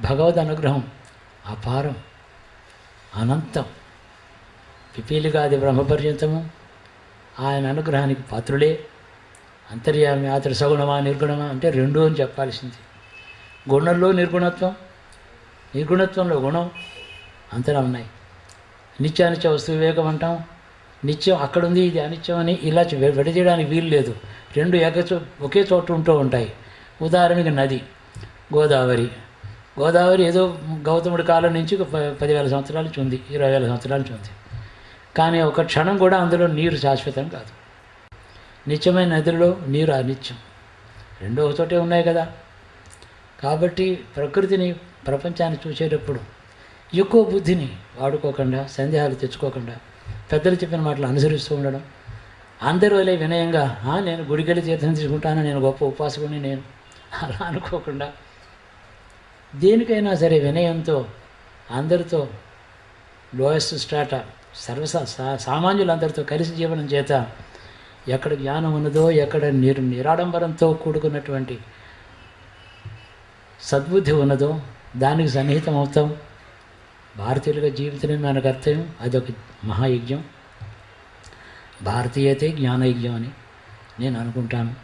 భగవద్ అనుగ్రహం అపారం అనంతం. పిపీలిగాది బ్రహ్మపర్యంతము ఆయన అనుగ్రహానికి పాత్రులే. అంతర్యామి అతడు సగుణమా నిర్గుణమా అంటే రెండు అని చెప్పాల్సింది. గుణంలో నిర్గుణత్వం నిర్గుణత్వంలో గుణం అంతలా ఉన్నాయి. నిత్యానిత్య వస్తు వివేకం అంటాం. నిత్యం అక్కడ ఉంది ఇది అనిత్యం అని ఇలా విడదీయడానికి వీలు లేదు. రెండు ఏకచో ఒకే చోట ఉంటూ ఉంటాయి. ఉదాహరణకి నది గోదావరి. గోదావరి ఏదో గౌతముడి కాలం నుంచి ఒక పదివేల సంవత్సరాల నుంచి ఉంది ఇరవై వేల సంవత్సరాల నుంచి ఉంది. కానీ ఒక క్షణం కూడా అందులో నీరు శాశ్వతం కాదు. నిత్యమైన నదుల్లో నీరు అనిత్యం. రెండో ఒక చోటే ఉన్నాయి కదా. కాబట్టి ప్రకృతిని ప్రపంచాన్ని చూసేటప్పుడు ఎక్కువ బుద్ధిని వాడుకోకుండా సందేహాలు తెచ్చుకోకుండా పెద్దలు చెప్పిన మాటలు అనుసరిస్తూ ఉండడం అందరూ వలె వినయంగా నేను గుడికెళ్ళి తీర్థం తీసుకుంటాను నేను గొప్ప ఉపాసకుని నేను అలా అనుకోకుండా దేనికైనా సరే వినయంతో అందరితో లోయెస్ట్ స్ట్రాటా సర్వ సా- సామాన్యులందరితో కలిసి జీవనం చేత ఎక్కడ జ్ఞానం ఉన్నదో ఎక్కడ నిర్ నిరాడంబరంతో కూడుకున్నటువంటి సద్బుద్ధి ఉన్నదో దానికి సన్నిహితం అవుతాం భారతీయులుగా జీవితమే మన కర్తవ్యం అదొక మహాయజ్ఞం. భారతీయతే జ్ఞానయజ్ఞం అని నేను అనుకుంటాను.